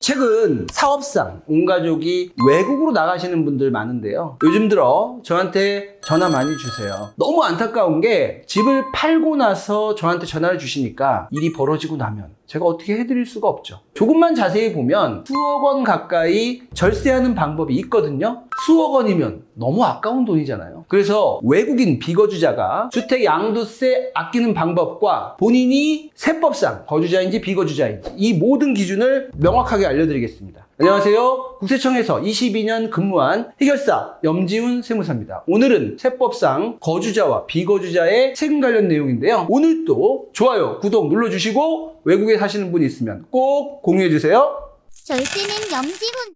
최근 사업상 온 가족이 외국으로 나가시는 분들 많은데요. 요즘 들어 저한테 전화 많이 주세요. 너무 안타까운 게 집을 팔고 나서 저한테 전화를 주시니까 일이 벌어지고 나면 제가 어떻게 해드릴 수가 없죠. 조금만 자세히 보면 수억 원 가까이 절세하는 방법이 있거든요. 수억 원이면 너무 아까운 돈이잖아요. 그래서 외국인 비거주자가 주택 양도세 아끼는 방법과 본인이 세법상 거주자인지 비거주자인지 이 모든 기준을 명확하게 알려드리겠습니다. 안녕하세요. 국세청에서 22년 근무한 해결사 염지훈 세무사입니다. 오늘은 세법상 거주자와 비거주자의 세금 관련 내용인데요. 오늘도 좋아요, 구독 눌러주시고 외국에 사시는 분 있으면 꼭 공유해 주세요. 절세는 염지훈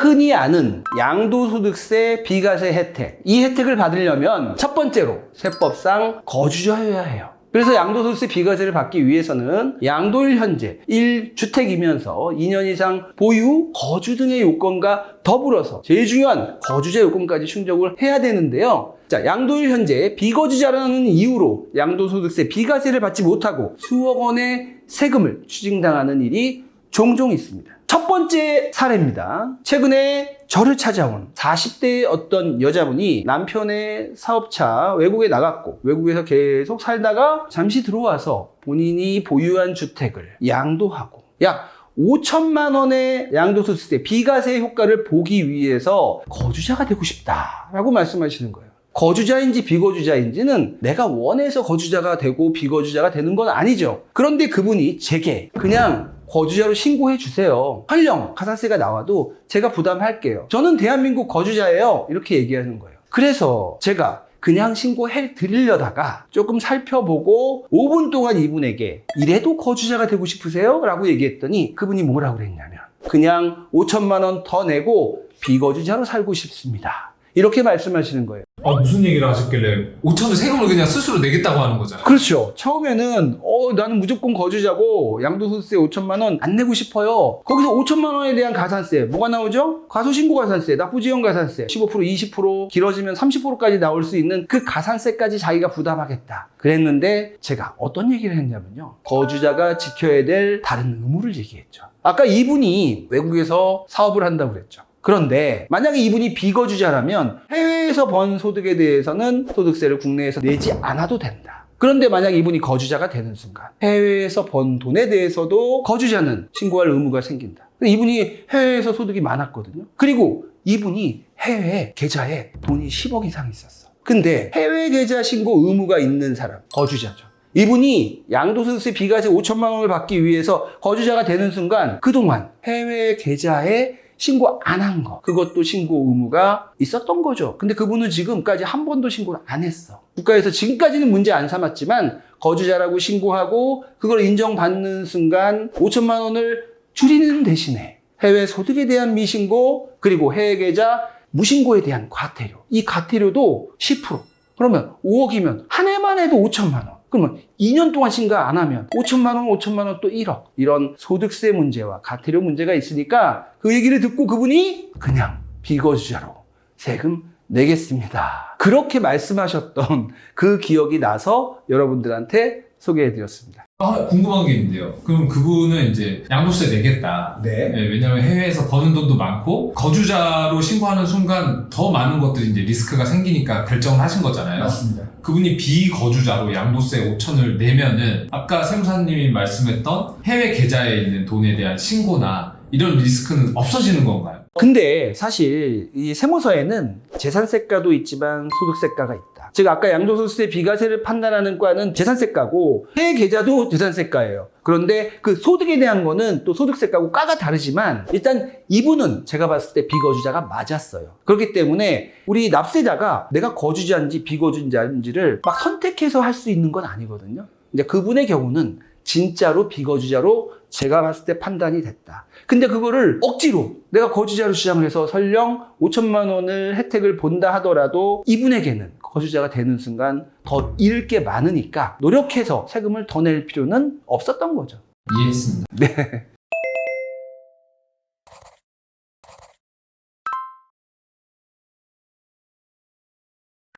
흔히 아는 양도소득세 비과세 혜택. 이 혜택을 받으려면 첫 번째로 세법상 거주자여야 해요. 그래서 양도소득세 비과세를 받기 위해서는 양도일 현재 1주택이면서 2년 이상 보유, 거주 등의 요건과 더불어서 제일 중요한 거주자 요건까지 충족을 해야 되는데요. 자, 양도일 현재 비거주자라는 이유로 양도소득세 비과세를 받지 못하고 수억 원의 세금을 추징당하는 일이 종종 있습니다. 첫 번째 사례입니다. 최근에 저를 찾아온 40대의 어떤 여자분이 남편의 사업차 외국에 나갔고 외국에서 계속 살다가 잠시 들어와서 본인이 보유한 주택을 양도하고 약 5천만 원의 양도소득세 비과세 효과를 보기 위해서 거주자가 되고 싶다라고 말씀하시는 거예요. 거주자인지 비거주자인지는 내가 원해서 거주자가 되고 비거주자가 되는 건 아니죠. 그런데 그분이 제게 그냥 거주자로 신고해 주세요. 설령 가산세가 나와도 제가 부담할게요. 저는 대한민국 거주자예요. 이렇게 얘기하는 거예요. 그래서 제가 그냥 신고해 드리려다가 조금 살펴보고 5분 동안 이분에게 이래도 거주자가 되고 싶으세요? 라고 얘기했더니 그분이 뭐라고 그랬냐면 그냥 5천만 원 더 내고 비거주자로 살고 싶습니다. 이렇게 말씀하시는 거예요. 아, 무슨 얘기를 하셨길래 5천을 세금을 그냥 스스로 내겠다고 하는 거잖아요. 그렇죠. 처음에는 어 나는 무조건 거주자고 양도소득세 5천만 원 안 내고 싶어요. 거기서 5천만 원에 대한 가산세 뭐가 나오죠? 과소신고 가산세, 납부지원 가산세 15% 20% 길어지면 30%까지 나올 수 있는 그 가산세까지 자기가 부담하겠다. 그랬는데 제가 어떤 얘기를 했냐면요. 거주자가 지켜야 될 다른 의무를 얘기했죠. 아까 이분이 외국에서 사업을 한다고 그랬죠. 그런데 만약에 이분이 비거주자라면 해외에서 번 소득에 대해서는 소득세를 국내에서 내지 않아도 된다. 그런데 만약 이분이 거주자가 되는 순간 해외에서 번 돈에 대해서도 거주자는 신고할 의무가 생긴다. 이분이 해외에서 소득이 많았거든요. 그리고 이분이 해외 계좌에 돈이 10억 이상 있었어. 근데 해외 계좌 신고 의무가 있는 사람, 거주자죠. 이분이 양도소득세 비과세 5천만 원을 받기 위해서 거주자가 되는 순간 그동안 해외 계좌에 신고 안 한 거. 그것도 신고 의무가 있었던 거죠. 근데 그분은 지금까지 한 번도 신고를 안 했어. 국가에서 지금까지는 문제 안 삼았지만 거주자라고 신고하고 그걸 인정받는 순간 5천만 원을 줄이는 대신에 해외 소득에 대한 미신고 그리고 해외 계좌 무신고에 대한 과태료. 이 과태료도 10%. 그러면 5억이면 한 해만 해도 5천만 원. 그러면 2년 동안 신고 안 하면 5천만 원, 5천만 원 또 1억. 이런 소득세 문제와 과태료 문제가 있으니까 그 얘기를 듣고 그분이 그냥 비거주자로 세금 내겠습니다. 그렇게 말씀하셨던 그 기억이 나서 여러분들한테 소개해 드렸습니다. 아, 궁금한 게 있는데요. 그럼 그분은 이제 양도세 내겠다. 네. 네, 왜냐면 해외에서 버는 돈도 많고 거주자로 신고하는 순간 더 많은 것들이 이제 리스크가 생기니까 결정을 하신 거잖아요. 맞습니다. 그분이 비거주자로 양도세 5천을 내면은 아까 세무사님이 말씀했던 해외 계좌에 있는 돈에 대한 신고나 이런 리스크는 없어지는 건가요? 근데 사실 이 세무서에는 재산세가도 있지만 소득세가가 있다. 즉 아까 양도소득세 비과세를 판단하는 과는 재산세가고 해외 계좌도 재산세가예요. 그런데 그 소득에 대한 거는 또 소득세가고 과가 다르지만 일단 이분은 제가 봤을 때 비거주자가 맞았어요. 그렇기 때문에 우리 납세자가 내가 거주자인지 비거주자인지를 막 선택해서 할 수 있는 건 아니거든요. 근데 그분의 경우는 진짜로 비거주자로 제가 봤을 때 판단이 됐다. 근데 그거를 억지로 내가 거주자로 주장을 해서 설령 5천만 원을 혜택을 본다 하더라도 이분에게는 거주자가 되는 순간 더 잃을 게 많으니까 노력해서 세금을 더 낼 필요는 없었던 거죠. 이해했습니다. 네.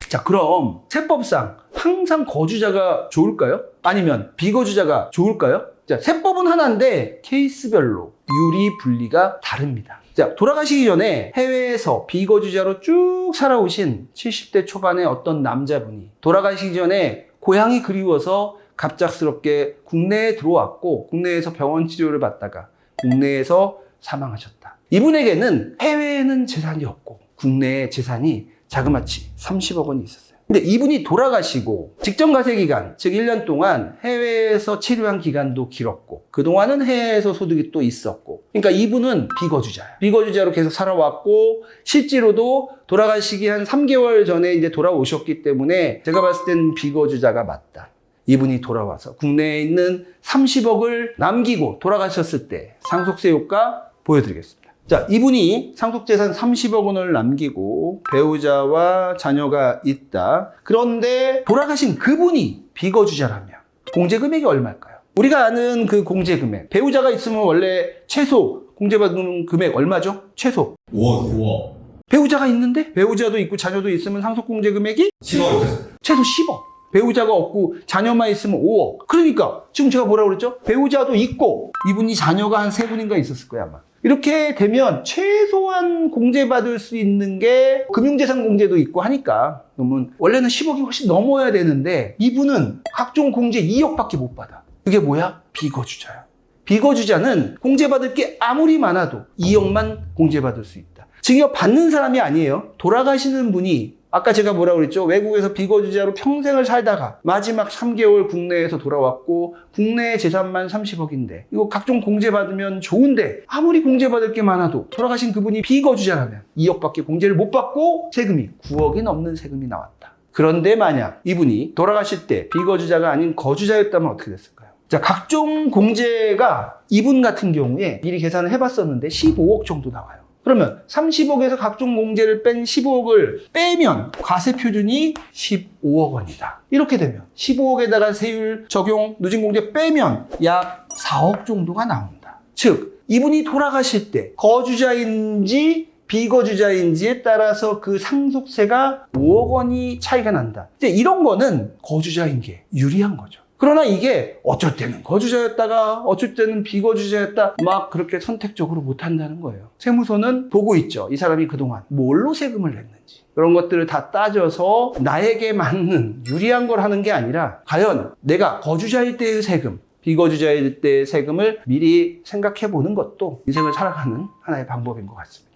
자, 그럼 세법상 항상 거주자가 좋을까요? 아니면 비거주자가 좋을까요? 자, 세법은 하나인데 케이스별로 유리 분리가 다릅니다. 자, 돌아가시기 전에 해외에서 비거주자로 쭉 살아오신 70대 초반의 어떤 남자분이 돌아가시기 전에 고향이 그리워서 갑작스럽게 국내에 들어왔고 국내에서 병원 치료를 받다가 국내에서 사망하셨다. 이분에게는 해외에는 재산이 없고 국내에 재산이 자그마치 30억 원이 있었어요. 근데 이분이 돌아가시고 직전 가세 기간, 즉 1년 동안 해외에서 치료한 기간도 길었고 그동안은 해외에서 소득이 또 있었고 그러니까 이분은 비거주자예요. 비거주자로 계속 살아왔고 실제로도 돌아가시기 한 3개월 전에 이제 돌아오셨기 때문에 제가 봤을 땐 비거주자가 맞다. 이분이 돌아와서 국내에 있는 30억을 남기고 돌아가셨을 때 상속세 효과 보여드리겠습니다. 자, 이분이 상속재산 30억 원을 남기고 배우자와 자녀가 있다. 그런데 돌아가신 그분이 비거주자라면 공제 금액이 얼마일까요? 우리가 아는 그 공제 금액. 배우자가 있으면 원래 최소 공제받는 금액 얼마죠? 최소. 5억 5억. 배우자가 있는데 배우자도 있고 자녀도 있으면 상속 공제 금액이 10억 최소 10억. 배우자가 없고 자녀만 있으면 5억. 그러니까 지금 제가 뭐라고 그랬죠? 배우자도 있고 이분이 자녀가 한 세 분인가 있었을 거야 아마. 이렇게 되면 최소한 공제받을 수 있는 게 금융재산 공제도 있고 하니까 그러면 원래는 10억이 훨씬 넘어야 되는데 이분은 각종 공제 2억밖에 못 받아. 그게 뭐야? 비거주자야. 비거주자는 공제받을 게 아무리 많아도 2억만 공제받을 수 있다. 증여 받는 사람이 아니에요. 돌아가시는 분이 아까 제가 뭐라고 그랬죠? 외국에서 비거주자로 평생을 살다가 마지막 3개월 국내에서 돌아왔고 국내 재산만 30억인데 이거 각종 공제 받으면 좋은데 아무리 공제 받을 게 많아도 돌아가신 그분이 비거주자라면 2억밖에 공제를 못 받고 세금이 9억이 넘는 세금이 나왔다. 그런데 만약 이분이 돌아가실 때 비거주자가 아닌 거주자였다면 어떻게 됐을까요? 자, 각종 공제가 이분 같은 경우에 미리 계산을 해봤었는데 15억 정도 나와요. 그러면 30억에서 각종 공제를 뺀 15억을 빼면 과세 표준이 15억 원이다. 이렇게 되면 15억에다가 세율 적용 누진 공제 빼면 약 4억 정도가 나온다. 즉 이분이 돌아가실 때 거주자인지 비거주자인지에 따라서 그 상속세가 5억 원이 차이가 난다. 이제 이런 거는 거주자인 게 유리한 거죠. 그러나 이게 어쩔 때는 거주자였다가 어쩔 때는 비거주자였다 막 그렇게 선택적으로 못 한다는 거예요. 세무서는 보고 있죠. 이 사람이 그동안 뭘로 세금을 냈는지. 그런 것들을 다 따져서 나에게 맞는 유리한 걸 하는 게 아니라 과연 내가 거주자일 때의 세금, 비거주자일 때의 세금을 미리 생각해 보는 것도 인생을 살아가는 하나의 방법인 것 같습니다.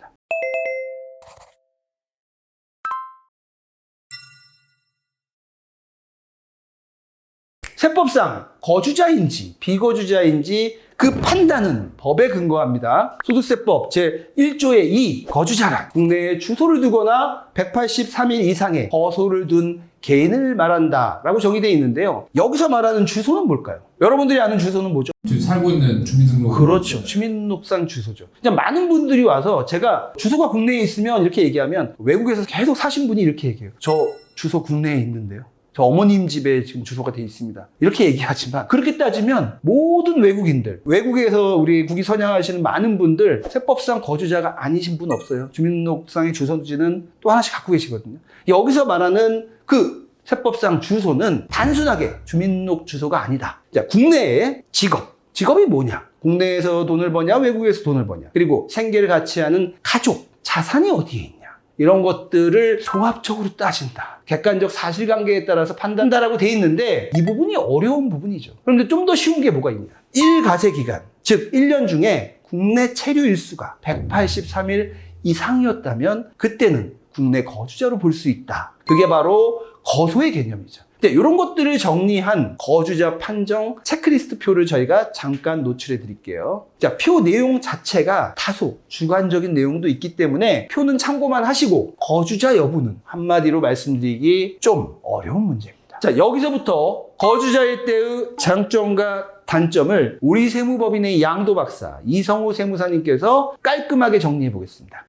세법상 거주자인지 비거주자인지 그 판단은 법에 근거합니다. 소득세법 제1조의 2 거주자란 국내에 주소를 두거나 183일 이상의 거소를 둔 개인을 말한다 라고 정의되어 있는데요. 여기서 말하는 주소는 뭘까요? 여러분들이 아는 주소는 뭐죠? 지금 살고 있는 주민등록. 그렇죠. 주민등록상 주소죠. 그냥 많은 분들이 와서 제가 주소가 국내에 있으면 이렇게 얘기하면 외국에서 계속 사신 분이 이렇게 얘기해요. 저 주소 국내에 있는데요. 저 어머님 집에 지금 주소가 돼 있습니다. 이렇게 얘기하지만 그렇게 따지면 모든 외국인들, 외국에서 우리 국위 선양하시는 많은 분들 세법상 거주자가 아니신 분 없어요. 주민등록상의 주소지는 또 하나씩 갖고 계시거든요. 여기서 말하는 그 세법상 주소는 단순하게 주민등록 주소가 아니다. 자, 국내의 직업. 직업이 뭐냐? 국내에서 돈을 버냐, 외국에서 돈을 버냐. 그리고 생계를 같이 하는 가족, 자산이 어디에 있냐. 이런 것들을 종합적으로 따진다. 객관적 사실관계에 따라서 판단다라고 돼 있는데 이 부분이 어려운 부분이죠. 그런데 좀 더 쉬운 게 뭐가 있냐? 1가세 기간, 즉 1년 중에 국내 체류 일수가 183일 이상이었다면 그때는 국내 거주자로 볼 수 있다. 그게 바로 거소의 개념이죠. 네, 이런 것들을 정리한 거주자 판정 체크리스트 표를 저희가 잠깐 노출해 드릴게요. 자, 표 내용 자체가 다소 주관적인 내용도 있기 때문에 표는 참고만 하시고 거주자 여부는 한마디로 말씀드리기 좀 어려운 문제입니다. 자, 여기서부터 거주자일 때의 장점과 단점을 우리 세무법인의 양도 박사 이성우 세무사님께서 깔끔하게 정리해 보겠습니다.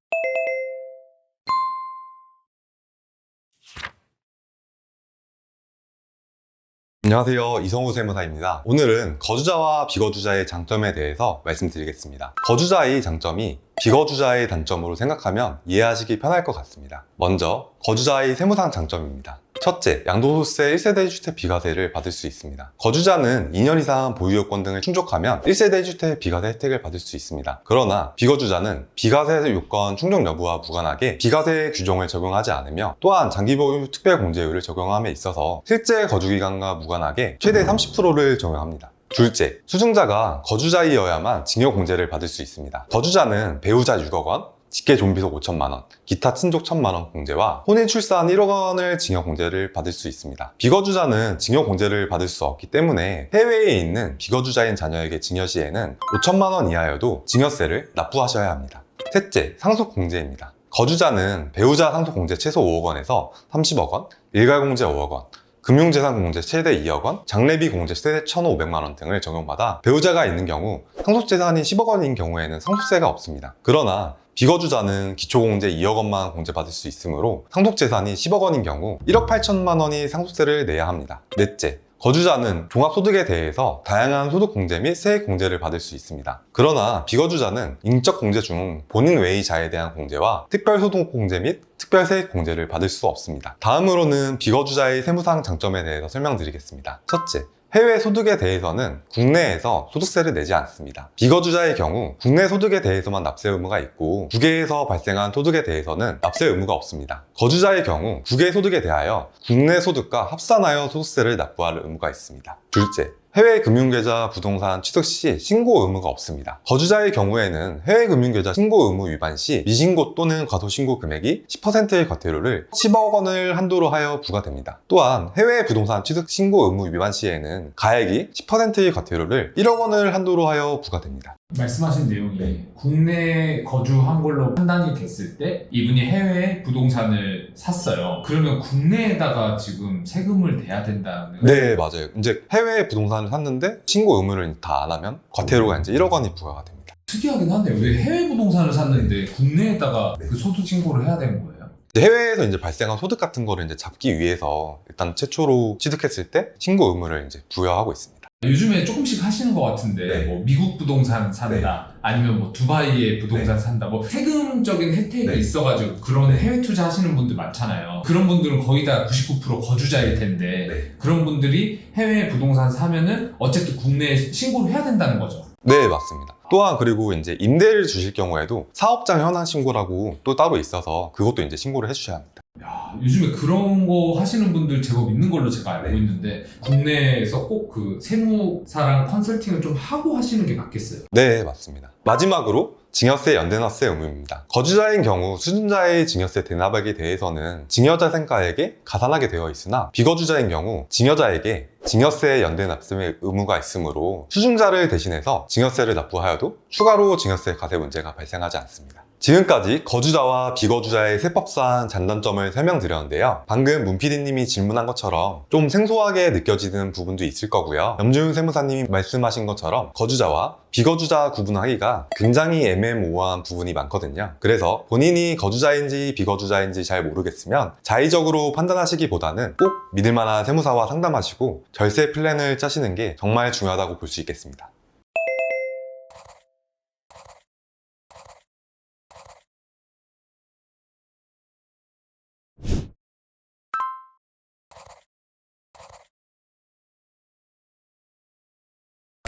안녕하세요. 이성우 세무사입니다. 오늘은 거주자와 비거주자의 장점에 대해서 말씀드리겠습니다. 거주자의 장점이 비거주자의 단점으로 생각하면 이해하시기 편할 것 같습니다 먼저 거주자의 세무상 장점입니다 첫째, 양도소득세 1세대 1주택 비과세를 받을 수 있습니다. 거주자는 2년 이상 보유요건 등을 충족하면 1세대 1주택 비과세 혜택을 받을 수 있습니다. 그러나 비거주자는 비과세 요건 충족 여부와 무관하게 비과세 규정을 적용하지 않으며 또한 장기 보유 특별 공제율을 적용함에 있어서 실제 거주기간과 무관하게 최대 30%를 적용합니다. 둘째, 수증자가 거주자이어야만 징여공제를 받을 수 있습니다. 거주자는 배우자 6억 원, 직계 존비속 5천만 원, 기타 친족 1천만 원 공제와 혼인 출산 1억 원을 징역 공제를 받을 수 있습니다. 비거주자는 징역 공제를 받을 수 없기 때문에 해외에 있는 비거주자인 자녀에게 징여 시에는 5천만 원 이하여도 징여세를 납부하셔야 합니다. 셋째, 상속 공제입니다. 거주자는 배우자 상속 공제 최소 5억 원에서 30억 원, 일괄 공제 5억 원, 금융재산 공제 최대 2억 원, 장례비 공제 최대 1,500만 원 등을 적용받아 배우자가 있는 경우 상속재산이 10억 원인 경우에는 상속세가 없습니다. 그러나 비거주자는 기초공제 2억 원만 공제받을 수 있으므로 상속재산이 10억 원인 경우 1억 8천만 원이 상속세를 내야 합니다. 넷째, 거주자는 종합소득에 대해서 다양한 소득공제 및 세액공제를 받을 수 있습니다. 그러나 비거주자는 인적공제 중 본인 외의 자에 대한 공제와 특별소득공제 및 특별세액공제를 받을 수 없습니다. 다음으로는 비거주자의 세무상 장점에 대해서 설명드리겠습니다. 첫째, 해외 소득에 대해서는 국내에서 소득세를 내지 않습니다. 비거주자의 경우 국내 소득에 대해서만 납세 의무가 있고 국외에서 발생한 소득에 대해서는 납세 의무가 없습니다. 거주자의 경우 국외 소득에 대하여 국내 소득과 합산하여 소득세를 납부할 의무가 있습니다. 둘째, 해외 금융계좌 부동산 취득 시 신고 의무가 없습니다. 거주자의 경우에는 해외 금융계좌 신고 의무 위반 시 미신고 또는 과소신고 금액이 10%의 과태료를 10억 원을 한도로 하여 부과됩니다. 또한 해외 부동산 취득 신고 의무 위반 시에는 가액이 10%의 과태료를 1억 원을 한도로 하여 부과됩니다. 말씀하신 내용이 네. 국내에 거주한 걸로 판단이 됐을 때 이분이 해외에 부동산을 샀어요. 그러면 국내에다가 지금 세금을 내야 된다는 네, 맞아요. 이제 해외 부동산을 샀는데 신고 의무를 다 안 하면 과태료가 이제 1억 원이 부과가 됩니다. 특이하긴 하네요. 왜 해외 부동산을 샀는데 국내에다가 네. 그 소득 신고를 해야 되는 거예요? 이제 해외에서 이제 발생한 소득 같은 거를 이제 잡기 위해서 일단 최초로 취득했을 때 신고 의무를 이제 부여하고 있습니다. 요즘에 조금씩 하시는 것 같은데 네. 뭐 미국 부동산 산다 아니면 뭐 두바이의 부동산 산다 뭐 세금적인 혜택이 네. 있어가지고 그런 해외 투자 하시는 분들 많잖아요 그런 분들은 거의 다 99% 거주자일 텐데 네. 그런 분들이 해외 부동산 사면은 어쨌든 국내에 신고를 해야 된다는 거죠 네, 맞습니다. 또한 그리고 이제 임대를 주실 경우에도 사업장 현황 신고라고 또 따로 있어서 그것도 이제 신고를 해주셔야 합니다. 야, 요즘에 그런 거 하시는 분들 제법 있는 걸로 제가 알고 네. 있는데 국내에서 꼭 그 세무사랑 컨설팅을 좀 하고 하시는 게 맞겠어요 네, 맞습니다. 마지막으로 징여세 연대납세 의무입니다. 거주자인 경우 수준자의 징여세 대납액에 대해서는 징여자 생가에게 가산하게 되어 있으나 비거주자인 경우 징여자에게 징여세 연대납세 의무가 있으므로 수중자를 대신해서 징여세를 납부하여도 추가로 징여세 가세 문제가 발생하지 않습니다. 지금까지 거주자와 비거주자의 세법상 장단점을 설명드렸는데요. 방금 문PD님이 질문한 것처럼 좀 생소하게 느껴지는 부분도 있을 거고요. 염지훈 세무사님이 말씀하신 것처럼 거주자와 비거주자 구분하기가 굉장히 애매모호한 부분이 많거든요. 그래서 본인이 거주자인지 비거주자인지 잘 모르겠으면 자의적으로 판단하시기보다는 꼭 믿을 만한 세무사와 상담하시고 절세 플랜을 짜시는 게 정말 중요하다고 볼 수 있겠습니다.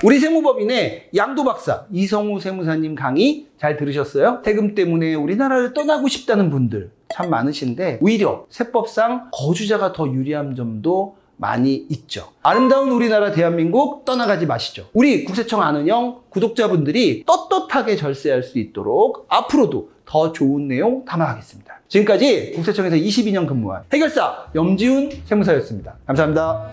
우리 세무법인의 양도 박사 이성우 세무사님 강의 잘 들으셨어요? 세금 때문에 우리나라를 떠나고 싶다는 분들 참 많으신데 오히려 세법상 거주자가 더 유리한 점도 많이 있죠. 아름다운 우리나라 대한민국 떠나가지 마시죠. 우리 국세청 아는 형 구독자분들이 떳떳하게 절세할 수 있도록 앞으로도 더 좋은 내용 담아가겠습니다. 지금까지 국세청에서 22년 근무한 해결사 염지훈 세무사였습니다. 감사합니다.